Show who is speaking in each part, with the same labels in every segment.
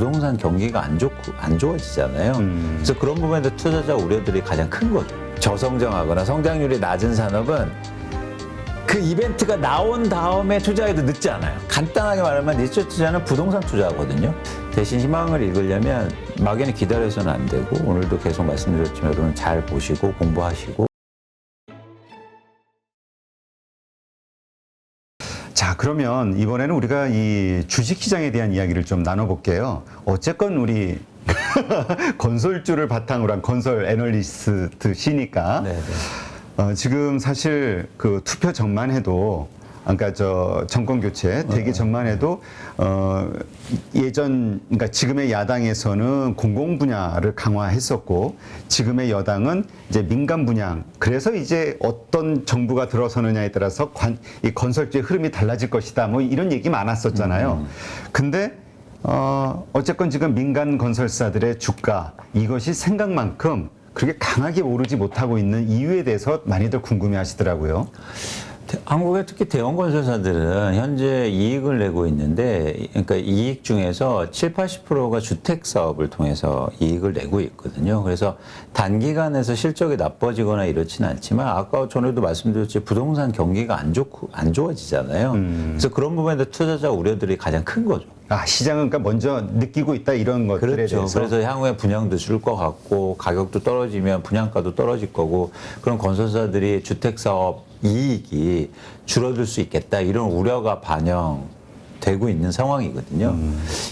Speaker 1: 부동산 경기가 안 좋고 안 좋아지잖아요.
Speaker 2: 음.
Speaker 1: 그래서 그런 부분에서 투자자 우려들이 가장 큰 거죠. 저성장하거나 성장률이 낮은 산업은 그 이벤트가 나온 다음에 투자해도 늦지 않아요. 간단하게 말하면 리처 투자는 부동산 투자거든요. 대신 희망을 읽으려면 막연히 기다려서는 안 되고 오늘도 계속 말씀드렸지만 여러분 잘 보시고 공부하시고
Speaker 2: 자, 그러면 이번에는 우리가 이 주식시장에 대한 이야기를 좀 나눠볼게요. 어쨌건 우리 건설주를 바탕으로 한 건설 애널리스트 시니까
Speaker 1: 네 네.
Speaker 2: 어, 지금 사실 그 투표 전만 해도 아까 저 정권 교체 되기 전만 해도 어 예전 그러니까 지금의 야당에서는 공공 분야를 강화했었고 지금의 여당은 이제 민간 분야 그래서 이제 어떤 정부가 들어서느냐에 따라서 관, 이 건설주의 흐름이 달라질 것이다 뭐 이런 얘기 많았었잖아요. 근데 어 어쨌건 지금 민간 건설사들의 주가 이것이 생각만큼 그렇게 강하게 오르지 못하고 있는 이유에 대해서 많이들 궁금해 하시더라고요.
Speaker 1: 대- 한국의 특히 대형 건설사들은 현재 이익을 내고 있는데, 그러니까 이익 중에서 7, 80%가 주택 사업을 통해서 이익을 내고 있거든요. 그래서 단기간에서 실적이 나빠지거나 이렇지는 않지만, 아까 전에도 말씀드렸지 부동산 경기가 안 좋고 안 좋아지잖아요. 그래서 그런 부분에서 투자자 우려들이 가장 큰 거죠.
Speaker 2: 아, 시장은 그러니까 먼저 느끼고 있다 이런 것들에
Speaker 1: 그렇죠.
Speaker 2: 대해서
Speaker 1: 그래서 향후에 분양도 줄 것 같고 가격도 떨어지면 분양가도 떨어질 거고 그런 건설사들이 주택 사업 이익이 줄어들 수 있겠다 이런 우려가 반영되고 있는 상황이거든요.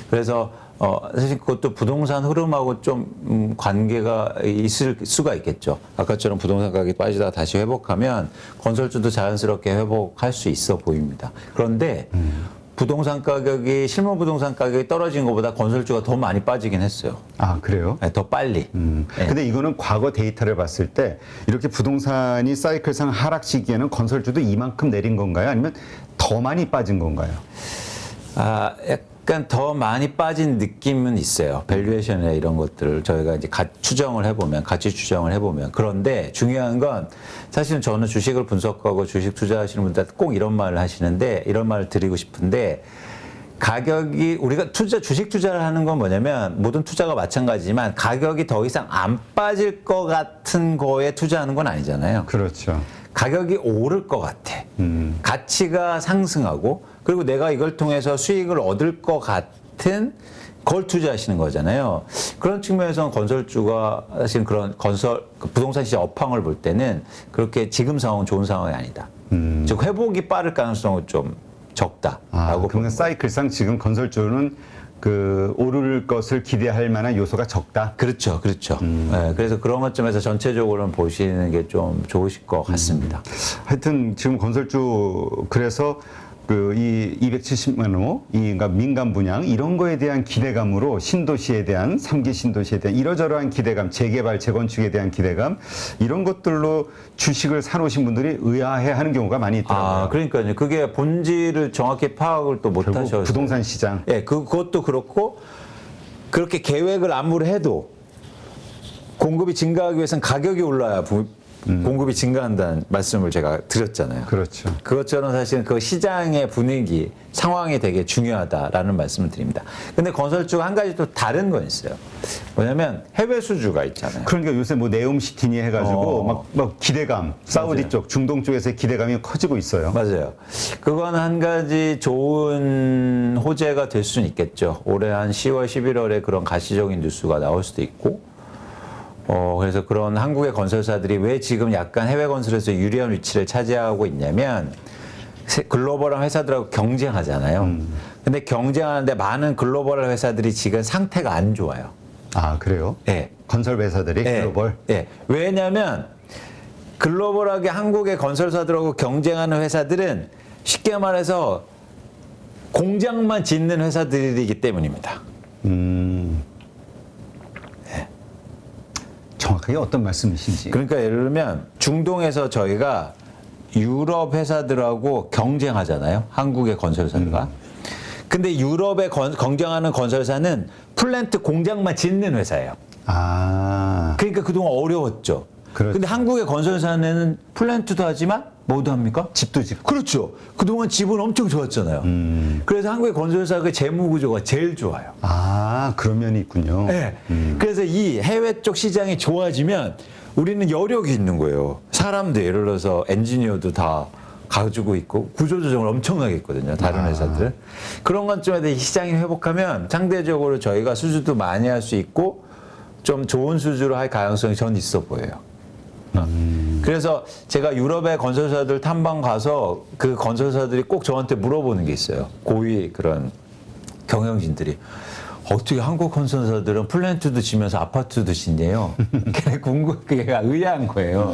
Speaker 1: 그래서 어 사실 그것도 부동산 흐름하고 좀 음, 관계가 있을 수가 있겠죠. 아까처럼 부동산 가격이 빠지다가 다시 회복하면 건설주도 자연스럽게 회복할 수 있어 보입니다. 그런데 부동산 가격이 실무 부동산 가격이 떨어진 것보다 건설주가 더 많이 빠지긴 했어요.
Speaker 2: 아 그래요?
Speaker 1: 네, 더 빨리.
Speaker 2: 음.
Speaker 1: 네.
Speaker 2: 근데 이거는 과거 데이터를 봤을 때 이렇게 부동산이 사이클상 하락 시기에는 건설주도 이만큼 내린 건가요? 아니면 더 많이 빠진 건가요?
Speaker 1: 아, 약간 더 많이 빠진 느낌은 있어요. 밸류에이션이나 이런 것들을 저희가 이제 가, 추정을 해보면, 가치 추정을 해보면. 그런데 중요한 건 사실은 저는 주식을 분석하고 주식 투자하시는 분들 꼭 이런 말을 하시는데 이런 말을 드리고 싶은데 가격이 우리가 투자 주식 투자를 하는 건 뭐냐면 모든 투자가 마찬가지지만 가격이 더 이상 안 빠질 것 같은 거에 투자하는 건 아니잖아요.
Speaker 2: 그렇죠.
Speaker 1: 가격이 오를 것 같아.
Speaker 2: 음.
Speaker 1: 가치가 상승하고 그리고 내가 이걸 통해서 수익을 얻을 것 같은 걸 투자하시는 거잖아요. 그런 측면에서는 건설주가 사실 그런 건설 그 부동산 시장 업황을 볼 때는 그렇게 지금 상황은 좋은 상황이 아니다. 즉 회복이 빠를 가능성은 좀
Speaker 2: 아,
Speaker 1: 적다라고
Speaker 2: 그러면 사이클상 지금 건설주는 그 오를 것을 기대할 만한 요소가 적다.
Speaker 1: 그렇죠, 그렇죠. 네, 그래서 그런 관점에서 전체적으로는 보시는 게 좀 좋으실 것 같습니다.
Speaker 2: 하여튼 지금 건설주 그래서 그이 270만 호, 이 그러니까 민간 분양 이런 거에 대한 기대감으로 신도시에 대한 삼기 신도시에 대한 이러저러한 기대감, 재개발, 재건축에 대한 기대감 이런 것들로 주식을 사놓으신 분들이 의아해하는 경우가 많이 있더라고요.
Speaker 1: 아, 그러니까요. 그게 본질을 정확히 파악을 또 못하셔서
Speaker 2: 부동산 시장
Speaker 1: 예, 그- 그것도 그렇고 그렇게 계획을 아무리 해도 공급이 증가하기 위해서는 가격이 올라야 부- 공급이 증가한다는 말씀을 제가 드렸잖아요.
Speaker 2: 그렇죠.
Speaker 1: 그것처럼 사실은 그 시장의 분위기, 상황이 되게 중요하다라는 말씀을 드립니다. 근데 건설주가 한 가지 또 다른 건 있어요. 뭐냐면 해외 수주가 있잖아요.
Speaker 2: 그러니까 요새 뭐 네옴시티니 해가지고
Speaker 1: 어.
Speaker 2: 막, 막 기대감, 사우디
Speaker 1: 맞아요.
Speaker 2: 쪽, 중동 쪽에서의 기대감이 커지고 있어요.
Speaker 1: 맞아요. 그건 한 가지 좋은 호재가 될 수는 있겠죠. 올해 한 10월, 11월에 그런 가시적인 뉴스가 나올 수도 있고, 어, 그래서 그런 한국의 건설사들이 왜 지금 약간 해외 건설에서 유리한 위치를 차지하고 있냐면, 세- 글로벌한 회사들하고 경쟁하잖아요. 근데 경쟁하는데 많은 글로벌 회사들이 지금 상태가 안 좋아요.
Speaker 2: 아 그래요?
Speaker 1: 예.
Speaker 2: 건설 회사들이
Speaker 1: 예,
Speaker 2: 글로벌.
Speaker 1: 예. 왜냐하면 글로벌하게 한국의 건설사들하고 경쟁하는 회사들은 쉽게 말해서 공장만 짓는 회사들이기 때문입니다.
Speaker 2: 음. 정확하게 어떤 말씀이신지.
Speaker 1: 그러니까 예를 들면 중동에서 저희가 유럽 회사들하고 경쟁하잖아요. 한국의 건설사가. 근데 유럽에 건- 경쟁하는 건설사는 플랜트 공장만 짓는 회사예요.
Speaker 2: 아
Speaker 1: 그러니까 그동안 어려웠죠.
Speaker 2: 그렇죠.
Speaker 1: 근데 한국의 건설사는 플랜트도 하지만 뭐도 합니까?
Speaker 2: 집도 짓고.
Speaker 1: 그렇죠. 그동안 집은 엄청 좋았잖아요. 그래서 한국의 건설사의 재무 구조가 제일 좋아요.
Speaker 2: 아, 그런 면이 있군요.
Speaker 1: 네. 그래서 이 해외 쪽 시장이 좋아지면 우리는 여력이 있는 거예요. 사람도 예를 들어서 엔지니어도 다 가지고 있고 구조 조정을 엄청나게 했거든요. 다른 회사들. 그런 관점에서 이 시장이 회복하면 상대적으로 저희가 수주도 많이 할 수 있고 좀 좋은 수주로 할 가능성이 전 있어 보여요. 어. 그래서 제가 유럽의 건설사들 탐방 가서 그 건설사들이 꼭 저한테 물어보는 게 있어요. 고위 그런 경영진들이 어떻게 한국 건설사들은 플랜트도 지면서 아파트도 짓네요. 그게 궁금, 그게 의아한 거예요.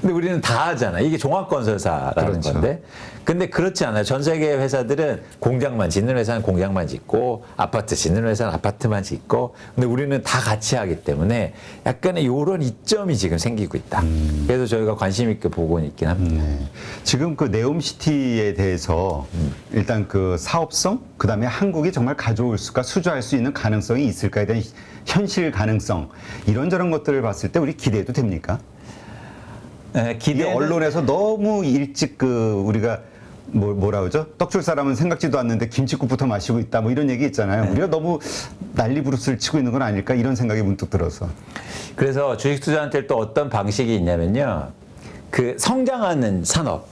Speaker 1: 근데 우리는 다 하잖아. 이게 종합건설사라는
Speaker 2: 그렇죠.
Speaker 1: 건데. 근데 그렇지 않아요. 전 세계 회사들은 공장만 짓는 회사는 공장만 짓고 아파트 짓는 회사는 아파트만 짓고 근데 우리는 다 같이 하기 때문에 약간의 요런 이점이 지금 생기고 있다. 그래서 저희가 관심 있게 보고 있긴 합니다.
Speaker 2: 네. 지금 그 네옴시티에 대해서 일단 그 사업성, 그 다음에 한국이 정말 가져올 수가 수주할 수 있는 가능성이 있을까에 대한 현실 가능성 이런저런 것들을 봤을 때 우리 기대해도 됩니까?
Speaker 1: 네, 기대는
Speaker 2: 언론에서 너무 일찍 그 우리가 뭐, 뭐라 그러죠? 떡줄 사람은 생각지도 않는데 김치국부터 마시고 있다 뭐 이런 얘기 있잖아요. 우리가 너무 난리 부르스를 치고 있는 건 아닐까 이런 생각이 문득 들어서.
Speaker 1: 그래서 주식 투자한테 또 어떤 방식이 있냐면요. 그 성장하는 산업,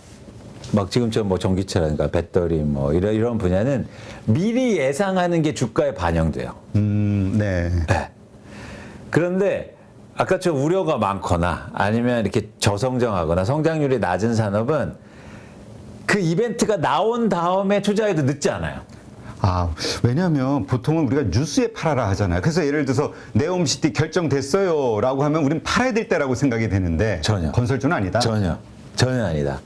Speaker 1: 막 지금처럼 뭐 전기차라든가 배터리 뭐 이런 이런 분야는 미리 예상하는 게 주가에 반영돼요.
Speaker 2: 음, 네.
Speaker 1: 네. 그런데 아까 저 우려가 많거나 아니면 이렇게 저성장하거나 성장률이 낮은 산업은 그 이벤트가 나온 다음에 투자해도 늦지 않아요.
Speaker 2: 아, 왜냐하면 보통은 우리가 뉴스에 팔아라 하잖아요. 그래서 예를 들어서 네옴시티 결정됐어요 라고 하면 우리는 팔아야 될 때라고 생각이 되는데
Speaker 1: 전혀.
Speaker 2: 건설주는 아니다.
Speaker 1: 전혀 전혀 아니다.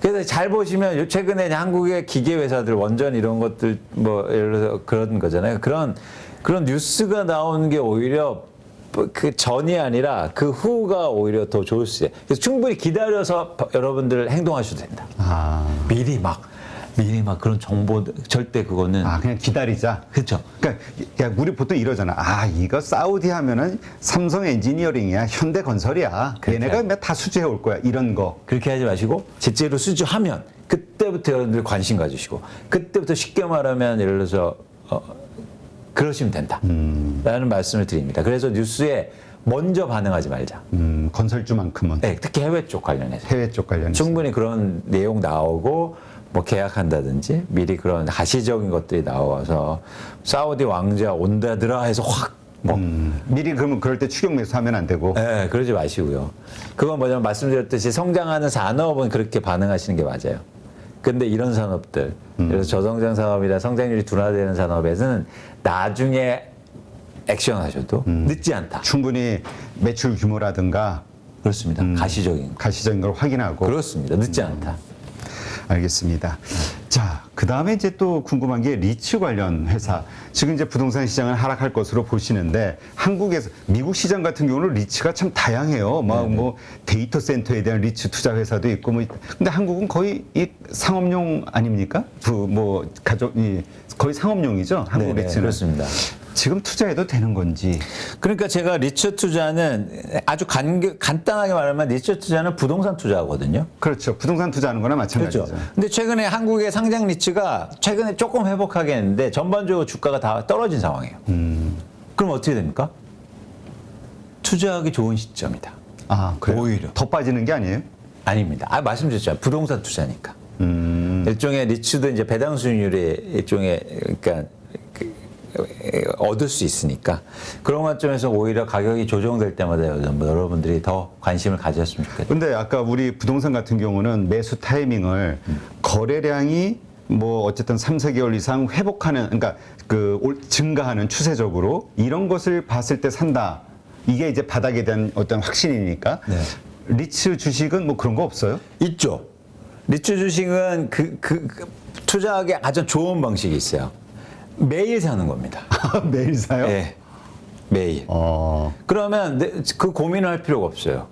Speaker 1: 그래서 잘 보시면 요 최근에 한국의 기계 회사들 원전 이런 것들 뭐 예를 들어서 그런 거잖아요. 그런 그런 뉴스가 나오는 게 오히려 뭐그 전이 아니라 그 후가 오히려 더 좋을 수 있어요. 그래서 충분히 기다려서 여러분들 행동하셔도 된다.
Speaker 2: 아,
Speaker 1: 미리 막 미리 막 그런 정보 절대 그거는
Speaker 2: 아 그냥 기다리자.
Speaker 1: 그렇죠.
Speaker 2: 그러니까 야 우리 보통 이러잖아. 아 이거 사우디 하면은 삼성 엔지니어링이야, 현대 건설이야.
Speaker 1: 그렇게
Speaker 2: 얘네가 뭐다 수주해 올 거야. 이런 거.
Speaker 1: 그렇게 하지 마시고 실제로 수주하면 그때부터 여러분들 관심 가지시고 그때부터 쉽게 말하면 예를 들어서 어, 그러시면 된다라는 말씀을 드립니다. 그래서 뉴스에 먼저 반응하지 말자.
Speaker 2: 음, 건설주만큼은
Speaker 1: 네, 특히 해외 쪽 관련해서
Speaker 2: 해외 쪽 관련해서.
Speaker 1: 충분히 그런 내용 나오고 뭐 계약한다든지 미리 그런 가시적인 것들이 나와서 사우디 왕자 온다더라 해서 확 뭐
Speaker 2: 음, 미리 그러면 그럴 때 추격 매수하면 안 되고.
Speaker 1: 네, 그러지 마시고요. 그건 뭐냐면 말씀드렸듯이 성장하는 산업은 그렇게 반응하시는 게 맞아요. 근데 이런 산업들, 그래서 저성장 산업이나 성장률이 둔화되는 산업에서는 나중에 액션하셔도 늦지 않다.
Speaker 2: 충분히 매출 규모라든가
Speaker 1: 그렇습니다. 가시적인 거.
Speaker 2: 가시적인 걸 확인하고.
Speaker 1: 그렇습니다. 늦지 않다.
Speaker 2: 알겠습니다. 자, 그 다음에 이제 또 궁금한 게 리츠 관련 회사. 지금 이제 부동산 시장은 하락할 것으로 보시는데 한국에서 미국 시장 같은 경우는 리츠가 참 다양해요. 막 뭐 데이터 센터에 대한 리츠 투자 회사도 있고 뭐. 근데 한국은 거의 이 상업용 아닙니까? 그 뭐 가족 이 거의 상업용이죠. 한국
Speaker 1: 네네,
Speaker 2: 리츠는.
Speaker 1: 그렇습니다.
Speaker 2: 지금 투자해도 되는 건지.
Speaker 1: 그러니까 제가 리츠 투자는 아주 간, 간단하게 말하면 리츠 투자는 부동산 투자거든요.
Speaker 2: 그렇죠. 부동산 투자하는 거나 마찬가지죠.
Speaker 1: 그렇죠. 근데 최근에 한국의 상장 리츠가 최근에 조금 회복하게 했는데 전반적으로 주가가 다 떨어진 상황이에요. 그럼 어떻게 됩니까? 투자하기 좋은 시점이다.
Speaker 2: 아, 그래요?
Speaker 1: 오히려.
Speaker 2: 더 빠지는 게 아니에요?
Speaker 1: 아닙니다. 아, 말씀드렸잖아요. 부동산 투자니까.
Speaker 2: 음.
Speaker 1: 일종의 리츠도 이제 배당 수익률이 일종의 그러니까 그, 얻을 수 있으니까 그런 관점에서 오히려 가격이 조정될 때마다 여러분들이 더 관심을 가졌으면 좋겠다.
Speaker 2: 근데 아까 우리 부동산 같은 경우는 매수 타이밍을 거래량이 뭐 어쨌든 3, 4개월 이상 회복하는 그러니까 그 올- 증가하는 추세적으로 이런 것을 봤을 때 산다. 이게 이제 바닥에 대한 어떤 확신이니까.
Speaker 1: 네.
Speaker 2: 리츠 주식은 뭐 그런 거 없어요?
Speaker 1: 있죠. 리츠 주식은 그, 그, 그 투자하기 아주 좋은 방식이 있어요. 매일 사는 겁니다.
Speaker 2: 매일 사요?
Speaker 1: 예. 매일.
Speaker 2: 어.
Speaker 1: 그러면 내- 그 고민을 할 필요가 없어요.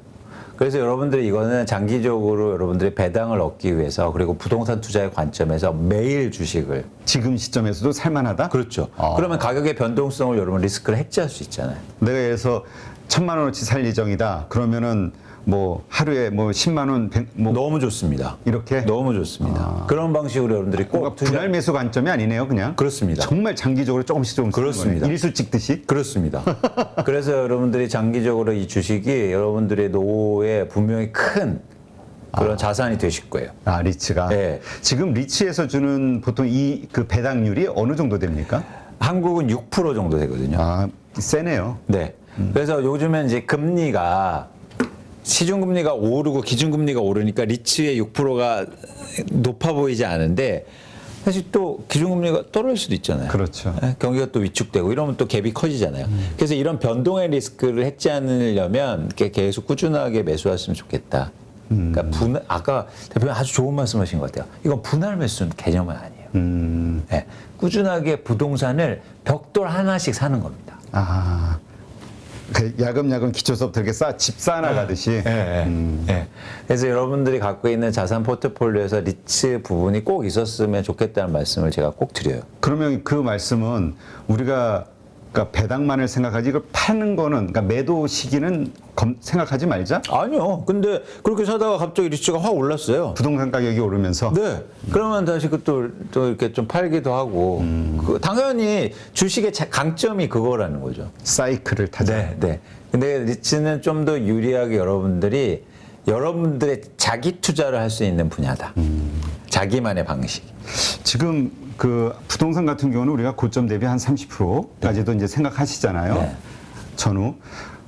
Speaker 1: 그래서 여러분들이 이거는 장기적으로 여러분들의 배당을 얻기 위해서 그리고 부동산 투자의 관점에서 매일 주식을
Speaker 2: 지금 시점에서도 살만하다?
Speaker 1: 그렇죠.
Speaker 2: 어.
Speaker 1: 그러면 가격의 변동성을 여러분 리스크를 해지할 수 있잖아요.
Speaker 2: 내가 예를 들어서 천만 원어치 살 예정이다. 그러면은 뭐 하루에 뭐 10만 원, 100, 뭐
Speaker 1: 너무 좋습니다.
Speaker 2: 이렇게
Speaker 1: 너무 좋습니다. 그런 방식으로 여러분들이 꼭 투자-
Speaker 2: 분할 매수 관점이 아니네요, 그냥.
Speaker 1: 그렇습니다.
Speaker 2: 정말 장기적으로 조금씩 조금씩
Speaker 1: 그렇습니다.
Speaker 2: 일수 찍듯이.
Speaker 1: 그렇습니다. 그래서 여러분들이 장기적으로 이 주식이 여러분들의 노후에 분명히 큰 그런 자산이 되실 거예요.
Speaker 2: 아, 리츠가.
Speaker 1: 네.
Speaker 2: 지금 리츠에서 주는 보통 이 그 배당률이 어느 정도 됩니까?
Speaker 1: 한국은 6% 정도 되거든요.
Speaker 2: 아, 세네요.
Speaker 1: 네. 그래서 요즘엔 이제 금리가 시중금리가 오르고 기준금리가 오르니까 리츠의 6%가 높아 보이지 않은데 사실 또 기준금리가 떨어질 수도 있잖아요.
Speaker 2: 그렇죠.
Speaker 1: 예, 경기가 또 위축되고 이러면 또 갭이 커지잖아요. 그래서 이런 변동의 리스크를 해지 않으려면 계속 꾸준하게 매수했으면 좋겠다. 그러니까 분 아까 대표님 아주 좋은 말씀하신 것 같아요. 이건 분할 매수는 개념은 아니에요.
Speaker 2: 음.
Speaker 1: 예, 꾸준하게 부동산을 벽돌 하나씩 사는 겁니다.
Speaker 2: 아. 그 야금야금 기초서부터 이렇게 쌓, 집 쌓아나가듯이.
Speaker 1: 예, 예, 예. 그래서 여러분들이 갖고 있는 자산 포트폴리오에서 리츠 부분이 꼭 있었으면 좋겠다는 말씀을 제가 꼭 드려요.
Speaker 2: 그러면 그 말씀은 우리가 그러니까 배당만을 생각하지 이걸 파는 거는 그러니까 매도 시기는 검- 생각하지 말자.
Speaker 1: 아니요. 근데 그렇게 사다가 갑자기 리츠가 확 올랐어요.
Speaker 2: 부동산 가격이 오르면서
Speaker 1: 네. 그러면 다시 그또 또 이렇게 좀 팔기도 하고. 그 당연히 주식의 자- 강점이 그거라는 거죠.
Speaker 2: 사이클을 타자.
Speaker 1: 네, 네. 근데 리츠는 좀 더 유리하게 여러분들이 여러분들의 자기 투자를 할 수 있는 분야다. 자기만의 방식.
Speaker 2: 지금 그 부동산 같은 경우는 우리가 고점 대비 한 30%까지도 이제 생각하시잖아요.
Speaker 1: 네.
Speaker 2: 전후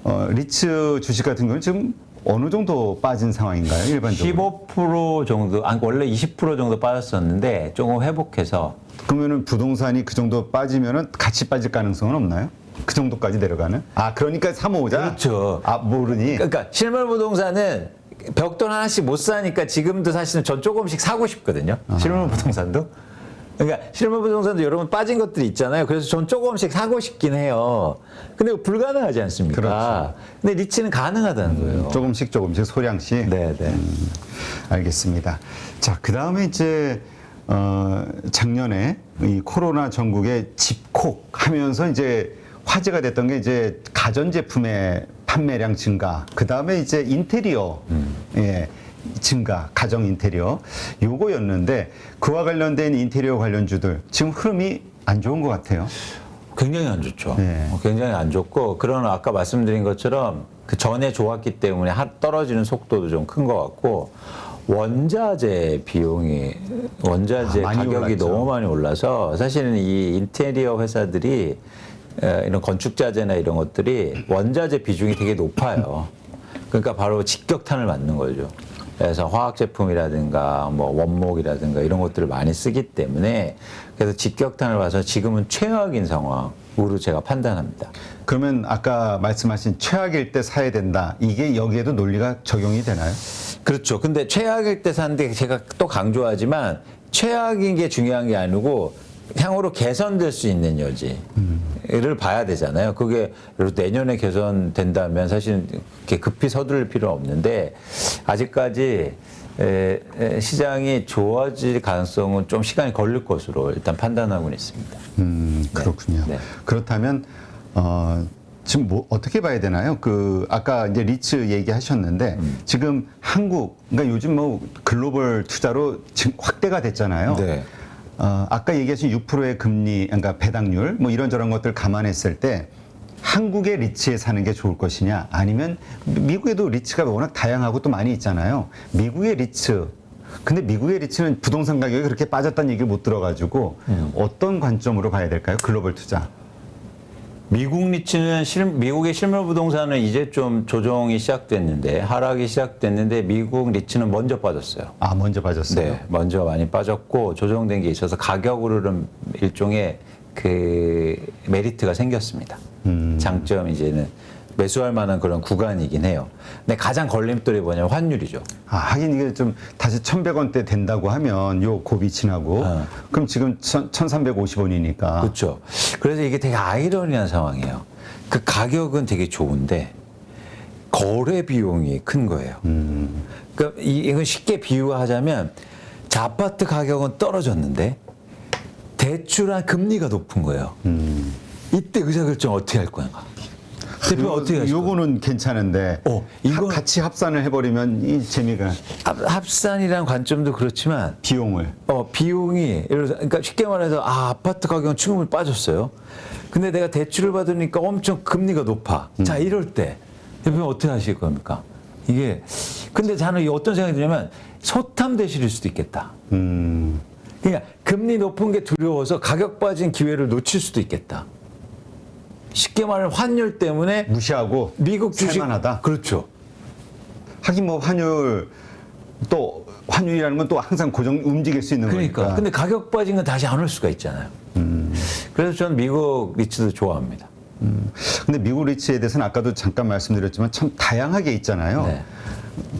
Speaker 2: 어, 리츠 주식 같은 경우는 지금 어느 정도 빠진 상황인가요? 일반적으로.
Speaker 1: 15% 정도, 아니 원래 20% 정도 빠졌었는데 조금 회복해서
Speaker 2: 그러면은 부동산이 그 정도 빠지면은 같이 빠질 가능성은 없나요? 그 정도까지 내려가는? 아, 그러니까 3호자?
Speaker 1: 그렇죠.
Speaker 2: 아, 모르니.
Speaker 1: 그러니까 실물 부동산은 벽돌 하나씩 못 사니까 지금도 사실은 전 조금씩 사고 싶거든요. 실물 부동산도. 그러니까 실물 부동산도 여러분 빠진 것들이 있잖아요. 그래서 전 조금씩 사고 싶긴 해요. 근데 불가능하지 않습니까?
Speaker 2: 그렇죠.
Speaker 1: 근데 리츠는 가능하다는 거예요.
Speaker 2: 조금씩 조금씩 소량씩.
Speaker 1: 네, 네.
Speaker 2: 알겠습니다. 자, 그 다음에 이제, 어, 작년에 이 코로나 전국에 집콕 하면서 이제 화제가 됐던 게 이제 가전제품의 판매량 증가, 그 다음에 이제 인테리어, 예, 증가, 가정 인테리어, 요거였는데 그와 관련된 인테리어 관련주들 지금 흐름이 안 좋은 것 같아요.
Speaker 1: 굉장히 안 좋죠.
Speaker 2: 네.
Speaker 1: 어, 굉장히 안 좋고 그런 아까 말씀드린 것처럼 그 전에 좋았기 때문에 하- 떨어지는 속도도 좀 큰 것 같고 원자재 비용이 원자재
Speaker 2: 아,
Speaker 1: 가격이
Speaker 2: 올랐죠.
Speaker 1: 너무 많이 올라서 사실은 이 인테리어 회사들이 에, 이런 건축자재나 이런 것들이 원자재 비중이 되게 높아요. 그러니까 바로 직격탄을 맞는 거죠. 그래서 화학 제품이라든가 뭐 원목이라든가 이런 것들을 많이 쓰기 때문에 그래서 직격탄을 봐서 지금은 최악인 상황으로 제가 판단합니다.
Speaker 2: 그러면 아까 말씀하신 최악일 때 사야 된다. 이게 여기에도 논리가 적용이 되나요?
Speaker 1: 그렇죠. 근데 최악일 때 사는데 제가 또 강조하지만 최악인 게 중요한 게 아니고 향후로 개선될 수 있는 여지를 봐야 되잖아요. 그게 내년에 개선된다면 사실 이렇게 급히 서두를 필요 없는데 아직까지 에, 에, 시장이 좋아질 가능성은 좀 시간이 걸릴 것으로 일단 판단하고는 있습니다.
Speaker 2: 음, 그렇군요.
Speaker 1: 네.
Speaker 2: 그렇다면 어, 지금 뭐 어떻게 봐야 되나요? 그 아까 이제 리츠 얘기하셨는데
Speaker 1: 음.
Speaker 2: 지금 한국 그러니까 요즘 뭐 글로벌 투자로 지금 확대가 됐잖아요.
Speaker 1: 네.
Speaker 2: 어, 아까 얘기하신 6%의 금리, 그러니까 배당률 뭐 이런저런 것들 감안했을 때 한국의 리츠에 사는 게 좋을 것이냐 아니면 미국에도 리츠가 워낙 다양하고 또 많이 있잖아요. 미국의 리츠 근데 미국의 리츠는 부동산 가격이 그렇게 빠졌다는 얘기를 못 들어가지고 어떤 관점으로 봐야 될까요? 글로벌 투자.
Speaker 1: 미국 리츠는 실, 미국의 실물 부동산은 이제 좀 조정이 시작됐는데 하락이 시작됐는데 미국 리츠는 먼저 빠졌어요.
Speaker 2: 아 먼저 빠졌어요.
Speaker 1: 네, 먼저 많이 빠졌고 조정된 게 있어서 가격으로는 일종의 그 메리트가 생겼습니다. 장점 이제는 매수할 만한 그런 구간이긴 해요. 근데 가장 걸림돌이 뭐냐면 환율이죠.
Speaker 2: 아, 하긴 이게 좀 다시 1,100원대 된다고 하면 요 고비 지나고
Speaker 1: 어.
Speaker 2: 그럼 지금 1,350원이니까
Speaker 1: 그렇죠. 그래서 이게 되게 아이러니한 상황이에요. 그 가격은 되게 좋은데 거래 비용이 큰 거예요. 그러니까 이- 이건 쉽게 비유하자면 자, 아파트 가격은 떨어졌는데 대출한 금리가 높은 거예요. 이때 의사결정 어떻게 할 거야? 대표 어떻게 하실
Speaker 2: 요거는 괜찮은데
Speaker 1: 어, 이건-
Speaker 2: 하- 같이 합산을 해버리면 이 재미가
Speaker 1: 합- 합산이라는 관점도 그렇지만
Speaker 2: 비용을
Speaker 1: 어, 비용이 예를 들어서 그러니까 쉽게 말해서 아, 아파트 가격은 충분히 빠졌어요. 근데 내가 대출을 받으니까 엄청 금리가 높아. 자, 이럴 때 대표님 어떻게 하실 겁니까? 이게 근데 저는 이 어떤 생각이 드냐면 소탐 대실일 수도 있겠다.
Speaker 2: 음,
Speaker 1: 그러니까 금리 높은 게 두려워서 가격 빠진 기회를 놓칠 수도 있겠다. 쉽게 말하면 환율 때문에
Speaker 2: 무시하고
Speaker 1: 미국 주식
Speaker 2: 살만하다.
Speaker 1: 그렇죠.
Speaker 2: 하긴 뭐 환율 또 환율이라는 건 또 항상 고정 움직일 수 있는
Speaker 1: 그러니까.
Speaker 2: 거니까.
Speaker 1: 근데 가격 빠진 건 다시 안 올 수가 있잖아요. 그래서 저는 미국 리츠도 좋아합니다.
Speaker 2: 근데 미국 리츠에 대해서는 아까도 잠깐 말씀드렸지만 참 다양하게 있잖아요.
Speaker 1: 네.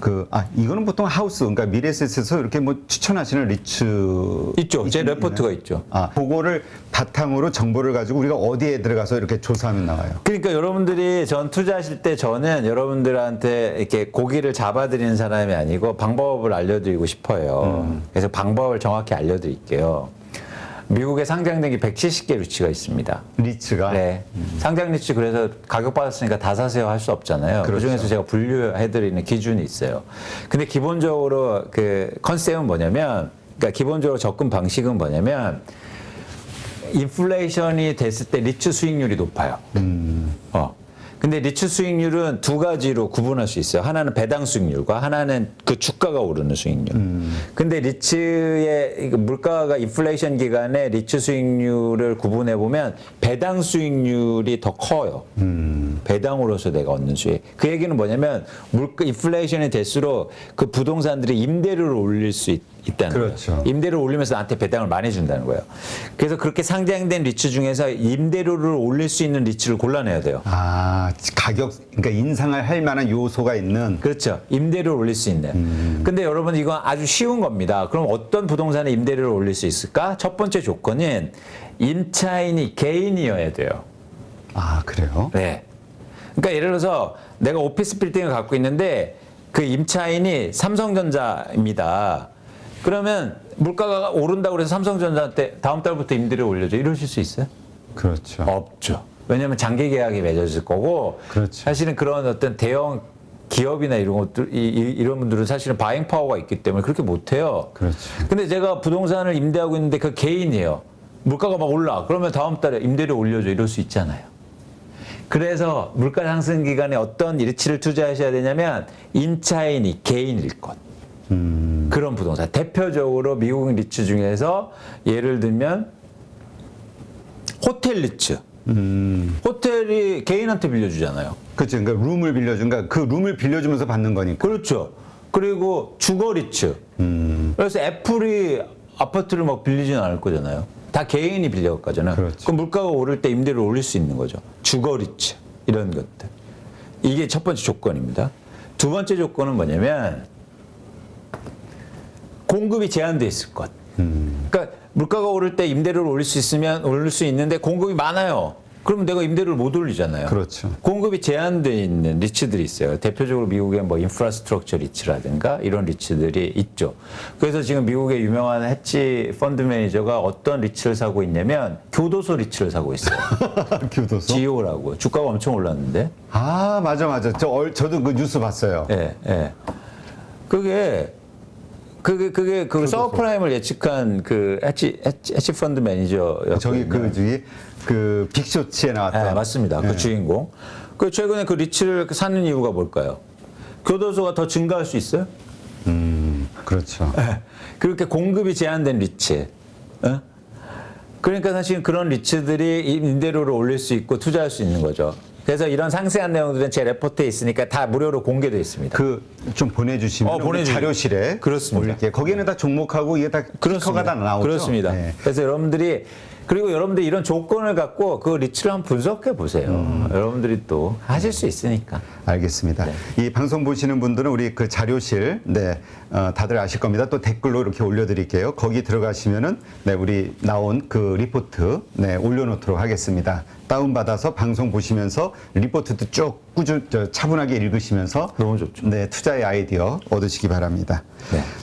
Speaker 2: 그, 아, 이거는 보통 하우스, 그러니까 미래에셋에서 이렇게 뭐 추천하시는 리츠.
Speaker 1: 있죠. 제
Speaker 2: 있-
Speaker 1: 레포트가? 있죠.
Speaker 2: 아, 그거를 바탕으로 정보를 가지고 우리가 어디에 들어가서 이렇게 조사하면 나와요.
Speaker 1: 그러니까 여러분들이 전 투자하실 때 저는 여러분들한테 이렇게 고기를 잡아드리는 사람이 아니고 방법을 알려드리고 싶어요. 그래서 방법을 정확히 알려드릴게요. 미국에 상장된 게 170개 리츠가 있습니다.
Speaker 2: 리츠가.
Speaker 1: 네. 상장 리츠 그래서 가격 받았으니까 다 사세요 할 수 없잖아요. 그
Speaker 2: 그렇죠.
Speaker 1: 중에서 제가 분류해드리는 기준이 있어요. 근데 기본적으로 그 컨셉은 뭐냐면, 그러니까 기본적으로 접근 방식은 뭐냐면, 인플레이션이 됐을 때 리츠 수익률이 높아요. 어. 근데 리츠 수익률은 두 가지로 구분할 수 있어요. 하나는 배당 수익률과 하나는 그 주가가 오르는 수익률. 근데 리츠의 물가가 인플레이션 기간에 리츠 수익률을 구분해 보면 배당 수익률이 더 커요. 배당으로서 내가 얻는 수익. 그 얘기는 뭐냐면 물가 인플레이션이 될수록 그 부동산들이 임대료를 올릴 수 있, 다 는
Speaker 2: 그렇죠.
Speaker 1: 거예요. 임대료를 올리면서 나한테 배당을 많이 준다는 거예요. 그래서 그렇게 상장된 리츠 중에서 임대료를 올릴 수 있는 리츠를 골라내야 돼요.
Speaker 2: 아, 가격, 그러니까 인상을 할 만한 요소가 있는.
Speaker 1: 그렇죠. 임대료를 올릴 수 있는.
Speaker 2: 음.
Speaker 1: 근데 여러분 이건 아주 쉬운 겁니다. 그럼 어떤 부동산에 임대료를 올릴 수 있을까? 첫 번째 조건은 임차인이 개인이어야 돼요.
Speaker 2: 아, 그래요?
Speaker 1: 네. 그러니까 예를 들어서 내가 오피스 빌딩을 갖고 있는데 그 임차인이 삼성전자입니다. 그러면 물가가 오른다고 그래서 삼성전자한테 다음 달부터 임대료 올려줘. 이러실 수 있어요?
Speaker 2: 그렇죠.
Speaker 1: 없죠. 왜냐하면 장기 계약이 맺어질 거고
Speaker 2: 그렇죠.
Speaker 1: 사실은 그런 어떤 대형 기업이나 이런 것들 이, 이- 이 런 분들은 사실은 바잉 파워가 있기 때문에 그렇게 못 해요.
Speaker 2: 그렇죠.
Speaker 1: 근데 제가 부동산을 임대하고 있는데 그 개인이에요. 물가가 막 올라. 그러면 다음 달에 임대료 올려줘. 이럴 수 있잖아요. 그래서 물가 상승 기간에 어떤 리츠를 투자하셔야 되냐면 임차인이 개인일 것. 그런 부동산. 대표적으로 미국 리츠 중에서 예를 들면 호텔 리츠.
Speaker 2: 음.
Speaker 1: 호텔이 개인한테 빌려주잖아요.
Speaker 2: 그렇죠. 그러니까 룸을 빌려준, 그러니까 그 룸을 빌려주면서 받는 거니까.
Speaker 1: 그렇죠. 그리고 주거 리츠. 그래서 애플이 아파트를 막 빌리지는 않을 거잖아요. 다 개인이 빌려갈 거잖아요.
Speaker 2: 그렇죠.
Speaker 1: 그럼 물가가 오를 때 임대료를 올릴 수 있는 거죠. 주거 리츠. 이런 것들. 이게 첫 번째 조건입니다. 두 번째 조건은 뭐냐면 공급이 제한돼 있을 것. 그러니까 물가가 오를 때 임대료를 올릴 수 있으면 올릴 수 있는데 공급이 많아요. 그러면 내가 임대료를 못 올리잖아요.
Speaker 2: 그렇죠.
Speaker 1: 공급이 제한되어 있는 리츠들이 있어요. 대표적으로 미국의 뭐 인프라스트럭처 리츠라든가 이런 리츠들이 있죠. 그래서 지금 미국의 유명한 해치 펀드 매니저가 어떤 리츠를 사고 있냐면 교도소 리츠를 사고 있어요.
Speaker 2: 교도소.
Speaker 1: 지오라고 주가가 엄청 올랐는데.
Speaker 2: 아, 맞아, 맞아. 저, 얼- 저도 그 뉴스 봤어요.
Speaker 1: 예, 예. 그게 그게 그게 그 서프라임을 예측한 그 해치 해치, 해치 펀드 매니저였거든요.
Speaker 2: 저기 그, 저기, 그 빅쇼츠에 나왔던.
Speaker 1: 네, 맞습니다. 그 주인공. 그 최근에 그 리츠를 사는 이유가 뭘까요? 교도소가 더 증가할 수 있어요?
Speaker 2: 음, 그렇죠.
Speaker 1: 네. 그렇게 공급이 제한된 리츠. 어? 그러니까 사실 그런 리츠들이 임대료를 올릴 수 있고 투자할 수 있는 거죠. 그래서 이런 상세한 내용들은 제 레포트에 있으니까 다 무료로 공개되어 있습니다.
Speaker 2: 그 좀 보내주시면
Speaker 1: 어, 보내주-
Speaker 2: 자료실에
Speaker 1: 그렇습니다.
Speaker 2: 올릴게요. 거기에는 다 종목하고 이게 다 스티커가 다 나오죠.
Speaker 1: 그렇습니다.
Speaker 2: 네.
Speaker 1: 그래서 여러분들이 그리고 여러분들이 이런 조건을 갖고 그 리츠를 한번 분석해 보세요.
Speaker 2: 음.
Speaker 1: 여러분들이 또 하실 수 있으니까.
Speaker 2: 알겠습니다.
Speaker 1: 네.
Speaker 2: 이 방송 보시는 분들은 우리 그 자료실, 네, 어, 다들 아실 겁니다. 또 댓글로 이렇게 올려드릴게요. 거기 들어가시면은, 네, 우리 나온 그 리포트, 네, 올려놓도록 하겠습니다. 다운받아서 방송 보시면서 리포트도 쭉 꾸준 저, 차분하게 읽으시면서
Speaker 1: 너무 좋죠.
Speaker 2: 네, 투자의 아이디어 얻으시기 바랍니다.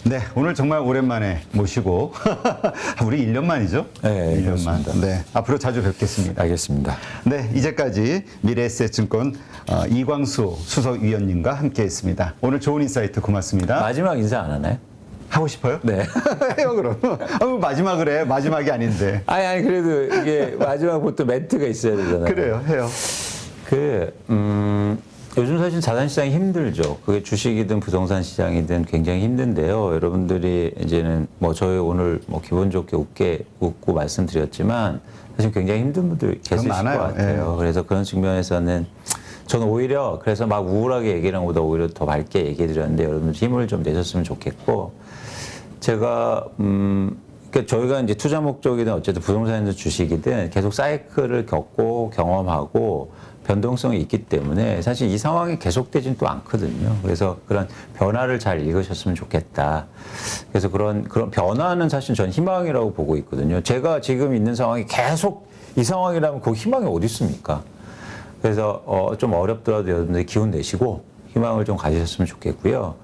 Speaker 1: 네.
Speaker 2: 오늘 정말 오랜만에 모시고 우리 1년 만이죠?
Speaker 1: 네,
Speaker 2: 1년 만. 네. 앞으로 자주 뵙겠습니다.
Speaker 1: 알겠습니다.
Speaker 2: 네, 이제까지 미래에셋증권 어, 이광수 수석위원님과 함께했습니다. 오늘 좋은 인사이트 고맙습니다.
Speaker 1: 마지막 인사 안 하나요?
Speaker 2: 하고 싶어요?
Speaker 1: 네.
Speaker 2: 해요 그럼. 아, 뭐 마지막을 해. 마지막이 아닌데.
Speaker 1: 아니, 아니, 그래도 이게 마지막 부터 멘트가 있어야 되잖아요.
Speaker 2: 그래요, 해요.
Speaker 1: 그, 음, 요즘 사실 자산시장이 힘들죠. 그게 주식이든 부동산 시장이든 굉장히 힘든데요. 여러분들이 이제는 뭐 저희 오늘 뭐 기분 좋게 웃게 웃고 말씀드렸지만 사실 굉장히 힘든 분들 계실 것. 같아요. 그래서 그런 측면에서는 저는 오히려 그래서 막 우울하게 얘기하는 것보다 오히려 더 밝게 얘기해 드렸는데 여러분들 힘을 좀 내셨으면 좋겠고 제가 음 그러니까 저희가 이제 투자 목적이든 어쨌든 부동산이든 주식이든 계속 사이클을 겪고 경험하고 변동성이 있기 때문에 사실 이 상황이 계속되진 또 않거든요. 그래서 그런 변화를 잘 읽으셨으면 좋겠다. 그래서 그런 그런 변화는 사실 전 희망이라고 보고 있거든요. 제가 지금 있는 상황이 계속 이 상황이라면 그 희망이 어디 있습니까? 그래서 어, 좀 어렵더라도 여러분들이 기운 내시고 희망을 좀 가지셨으면 좋겠고요.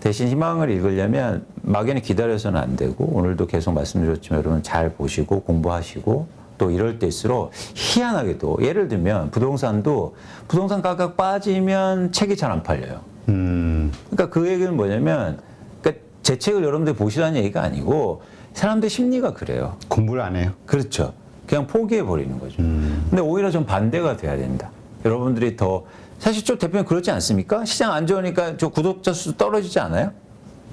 Speaker 1: 대신 희망을 읽으려면 막연히 기다려서는 안 되고 오늘도 계속 말씀드렸지만 여러분 잘 보시고 공부하시고 또 이럴 때일수록 희한하게도 예를 들면 부동산도 부동산 가격 빠지면 책이 잘 안 팔려요.
Speaker 2: 음,
Speaker 1: 그러니까 그 얘기는 뭐냐면 그러니까 제 책을 여러분들 보시라는 얘기가 아니고 사람들 심리가 그래요.
Speaker 2: 공부를 안 해요.
Speaker 1: 그렇죠. 그냥 포기해 버리는 거죠. 근데 오히려 좀 반대가 돼야 된다. 여러분들이 더 사실 좀 대표님 그렇지 않습니까? 시장 안 좋으니까 저 구독자 수 떨어지지 않아요?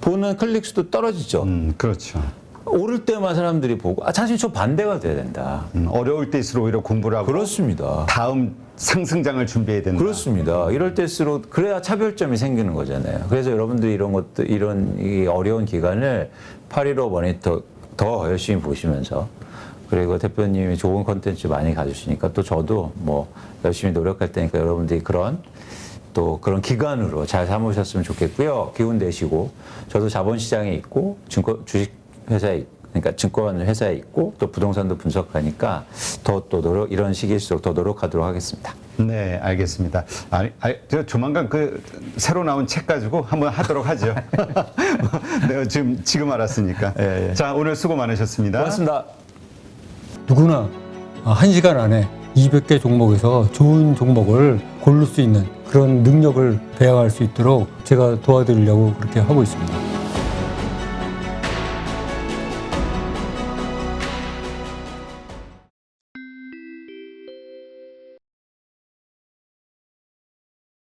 Speaker 1: 보는 클릭 수도 떨어지죠.
Speaker 2: 음, 그렇죠.
Speaker 1: 오를 때만 사람들이 보고 아 사실 좀 반대가 돼야 된다.
Speaker 2: 음, 어려울 때일수록 오히려 공부를 하고
Speaker 1: 그렇습니다.
Speaker 2: 다음 상승장을 준비해야 된다.
Speaker 1: 그렇습니다. 이럴 때일수록 그래야 차별점이 생기는 거잖아요. 그래서 여러분들이 이런 것들 이런 이 어려운 기간을 8.15 모니터 더 열심히 보시면서 그리고 대표님이 좋은 컨텐츠 많이 가주시니까 또 저도 뭐 열심히 노력할 테니까 여러분들이 그런 또 그런 기간으로 잘 삼으셨으면 좋겠고요. 기운 내시고 저도 자본시장에 있고 증권 주식 회사에 있- 그러니까 증권 회사에 있고 또 부동산도 분석하니까 더 또 노력 이런 시기일수록 더 노력하도록 하겠습니다.
Speaker 2: 네, 알겠습니다. 아, 아, 저 조만간 그 새로 나온 책 가지고 한번 하도록 하죠. 내가 지금 지금 알았으니까.
Speaker 1: 예, 예.
Speaker 2: 자, 오늘 수고 많으셨습니다.
Speaker 1: 고맙습니다.
Speaker 3: 누구나 한 시간 안에 200개 종목에서 좋은 종목을 고를 수 있는 그런 능력을 배양할 수 있도록 제가 도와드리려고 그렇게 하고 있습니다.